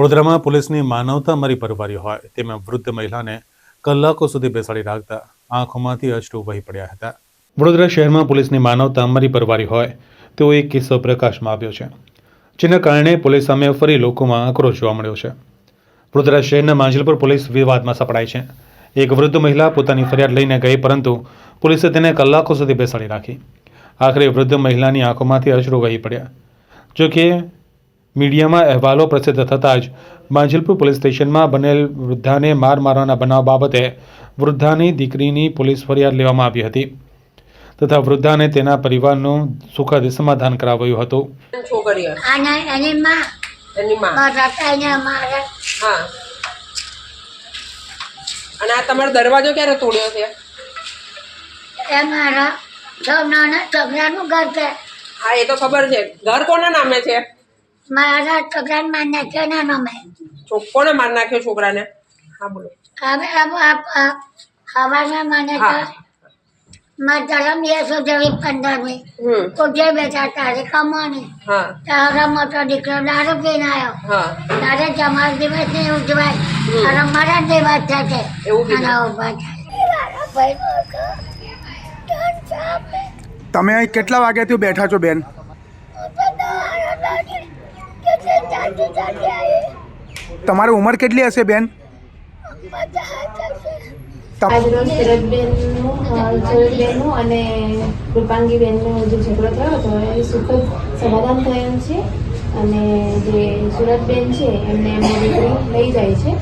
વડોદરામાં પોલીસની માનવતા મરી પરવારી હોય, તેમાં વૃદ્ધ મહિલાને કલાકો સુધી બેસાડી રાખતા આંખોમાંથી અશ્રુ વહી પડ્યા હતા. વડોદરા શહેરમાં પોલીસની માનવતા મરી પરવારી હોય, તેવો એક કિસ્સો પ્રકાશમાં આવ્યો છે, જેના કારણે પોલીસ સામે ફરી લોકોમાં આક્રોશ જોવા મળ્યો છે. વડોદરા શહેરના માંજલપુર પોલીસ વિવાદમાં સપડાય છે. એક વૃદ્ધ મહિલા પોતાની ફરિયાદ લઈને ગઈ, પરંતુ પોલીસે તેને કલાકો સુધી બેસાડી રાખી. આખરે વૃદ્ધ મહિલાની આંખોમાંથી અશ્રુ વહી પડ્યા. જો કે મીડિયામાં અહેવાલો પ્રસિદ્ધ થતાં જ માંજલપુર પોલીસ સ્ટેશનમાં બનેલ વૃદ્ધાને માર મારવાના બનાવ બાબતે વૃદ્ધાની દીકરીની પોલીસ ફરિયાદ લેવામાં આવી હતી તથા વૃદ્ધાને તેના પરિવારનું સુખદ સમાધાન કરાવાયું હતું. અને એની માં. એની માં? મારા કઈને મારે હા. અને આ તમારો દરવાજો ક્યારે તોડ્યો છે? એ મારા છોકરાનું ઘર છે. હા એ તો ખબર છે. ઘર કોના નામે છે? મારા છોકરાને માર નાખ્યો ના નમે છો- કોણે માર નાખ્યો છોકરાને? હા બોલો. હવે હવાના મને તો હા. મારા ધરમ દિવસો જેવી પંદરમી. હમ. કોઠે બેઠા તારે કમાણી. હા. તારો મોટો દીકરો દારૂ પીને આવ્યો હા. તારે જમાર દિવસ ને ઉજવાય અને મારા દિવસ થશે એવું ઊભા થાય. તમે અહીં કેટલા વાગ્યાથી બેઠા છો બેન? તમારી ઉંમર કેટલી હશે, બેન? આજરોજ અને કૃપાંગીબેનનો જે ઝઘડો થયો હતો, એ સુખદ સમાધાન થયેલ છે. અને જે સુરતબેન છે, એમને એમની દીકરી લઈ જાય છે.